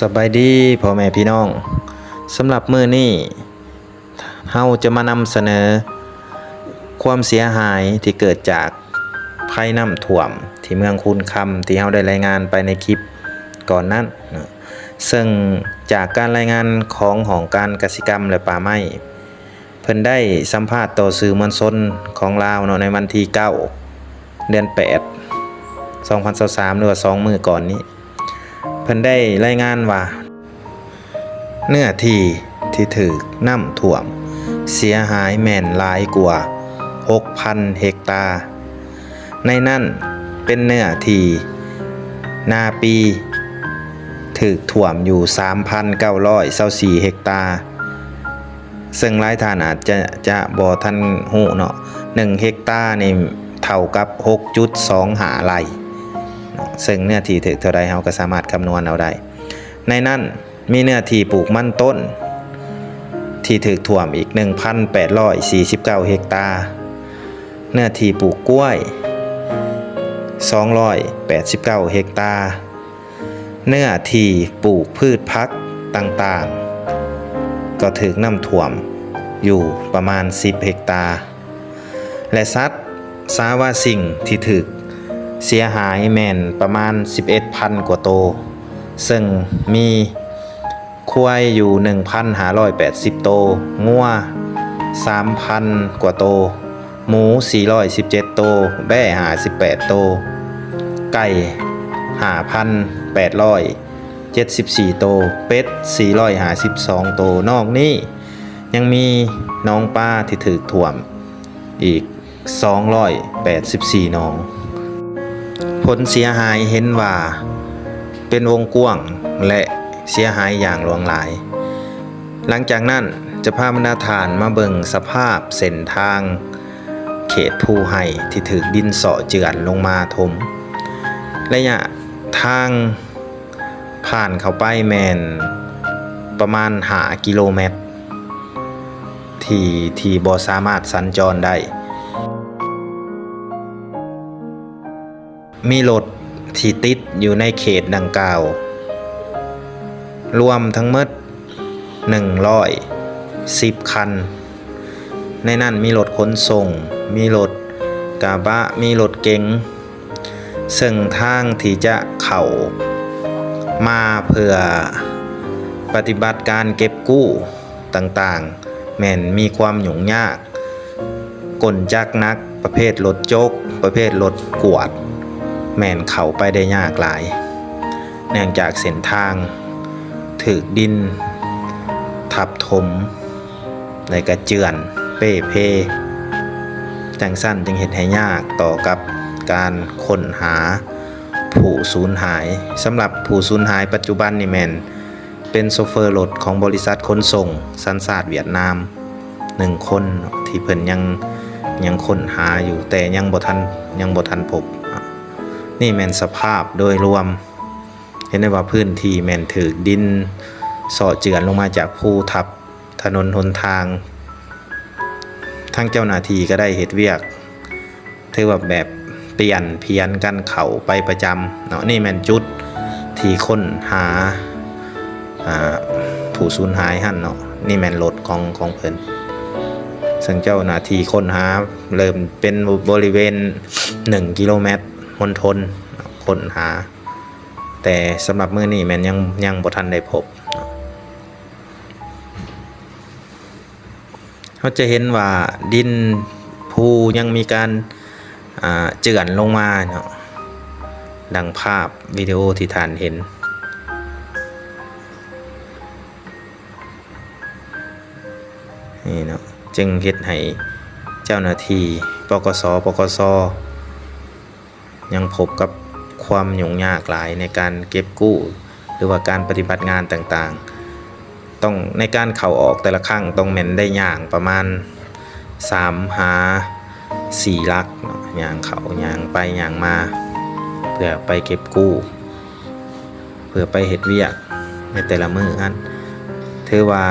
สบายดีพ่อแม่พี่น้องสำหรับมือนี้เฮาจะมานำเสนอ ความเสียหายที่เกิดจากภัยน้ำท่วม ที่เมืองคูนคำที่เฮาได้รายงานไปในคลิปก่อนนั้น ซึ่งจากการรายงานของหองการกสิกรรมและป่าไม้เพิ่นได้สัมภาษณ์ต่อสื่อมวลชนของลาวเนาะในวันที่ 9 เดือน 8 2023หรือว่า2มือก่อนนี้ พิ่นได้รายงานว่า เนื้อที่ที่ถูกน้ำท่วม เสียหายแม่นหลายกว่า 6,000 เฮกตาร์ ในนั้นเป็นเนื้อที่นาปีถูกท่วมอยู่ 3,924เฮกตาร์ซึ่งหลายท่านอาจจะจะบ่ทันฮู้เนาะ1เฮกตาร์นี่เท่ากับ 6.2หาไร่ ซึ่งเนื้อที่ถึกเท่าใดเราก็สามารถคำนวณเอาได้ ในนั้นมีเนื้อที่ปลูกมันต้น ที่ถึกท่วมอีก 1,849 เฮกตาร์เนื้อที่ปลูกกล้วย 289 เฮกตาร์เนื้อที่ปลูกพืชพักต่างๆ ก็ถึกน้ำท่วมอยู่ประมาณ 10 เฮกตาร์และสัตว์สาวาสิ่งที่ถึก เสียหายแม่นประมาณ 11,000 กว่าโต ซึ่งมีควายอยู่ 1,580 โต งัว 3,000 กว่าโต หมู 417 โต แบ่58 โต ไก่ 5,874 โต เป็ด 452 โต นอกนี้ ยังมีน้องปลาที่ถือถ่วมอีก 284 น้อง ผลเสียหายเห็นว่า เป็นวงกว้างและเสียหายอย่างหลวงหลาย หลังจากนั้นจะพาบรรดาฐานมาเบิงสภาพเส้นทาง เขตภูไห่ที่ถูกดินเสาะเจือนลงมาถมระยะทางผ่านเข้าไปแมนประมาณหากิโลเมตร ที่ที่บ่สามารถสัญจรได้ มีรถที่ติดอยู่ในเขตดังกล่าว รวมทั้งหมด110 คัน ในนั้นมีรถขนส่ง มีรถกระบะ มีรถเก๋งซึ่งทางที่จะเข้ามาเพื่อปฏิบัติการเก็บกู้ต่างๆ แม่นมีความหยุ่งยากกลจักนักประเภทรถโจก ประเภทรถกวด แม่นเข้าไปได้ยากหลาย เนื่องจากเส้นทางถึกดิน ทับถมในกระเจือน เป้เพจังสั้นจึงเห็นให้ยากต่อกับการค้นหาผู้สูญหายสำหรับผู้สูญหายปัจจุบันนี่แมนเป็นโซเฟอร์รถของบริษัทขนส่ง สัญชาติเวียดนามหนึ่งคนที่เพิ่นยังยังค้นหาอยู่แต่ยังบ่ทันยังบ่ทันพบ นี่แมนสภาพโดยรวม เห็นได้ว่าพื้นที่แมนถือดินสาะเจือนลงมาจากภูทับถนนหนทาง ทั้งเจ้าหน้าที่ก็ได้เหตุเวียกถือว่าแบบเปลี่ยนเพียนกันเข่าไปประจำเนาะนี่แมนจุดที่ค้นหาอ่าผู้สูญหายหั่นเนาะนี่แมนรถของของเพิ่นซึ่งเจ้าหน้าที่ค้นหาเริ่มเป็นบริเวณ 1 กิโลเมตร มณฑลค้นหา แต่สำหรับมือนี้แมนยังยังบ่ทันได้พบเขาจะเห็นว่าดินภูยังมีการเจือนลงมาเนาะดังภาพวิดีโอที่ท่านเห็น นี่เนาะจึงเฮ็ดให้เจ้าหน้าที่ปกสปกส ยังพบกับความยุ่งยากหลายในการเก็บกู้ หรือว่าการปฏิบัติงานต่างๆ ต้องในการเข้าออกแต่ละครั้งต้องแม่นได้อย่างประมาณ3หา4ลักเนาะย่างเขาอย่างไปอย่างมา เพื่อไปเก็บกู้ เพื่อไปเฮ็ดเวียกในแต่ละมือนั้นถือว่า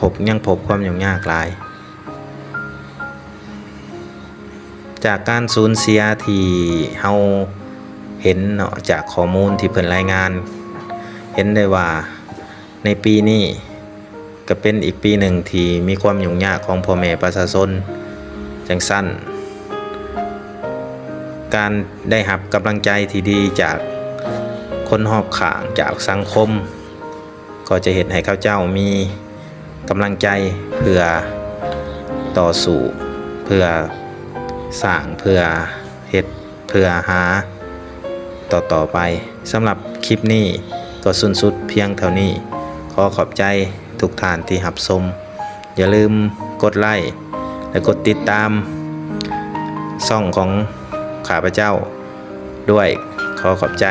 พบยังพบความยุ่งยากหลาย จากการสูญเสียที่เฮาเห็นเนาะจากข้อมูลที่เพิ่นรายงาน เห็นได้ว่าในปีนี้ก็เป็นอีกปีหนึ่งที่มีความยุ่งยากของพ่อแม่ประชาชนจังสั้น การได้รับกำลังใจที่ดีจากคนรอบข้างจากสังคม ก็จะเห็นให้เขาเจ้ามีกำลังใจเพื่อต่อสู้เพื่อ สร้างเพื่อเฮ็ดเพื่อหาต่อต่อไปสำหรับคลิปนี้ก็สุนสุดเพียงเท่านี้ ขอขอบใจทุกท่านที่หับชมอย่าลืมกดไลค์และกดติดตามช่องของข้าพเจ้าด้วยขอขอบใจ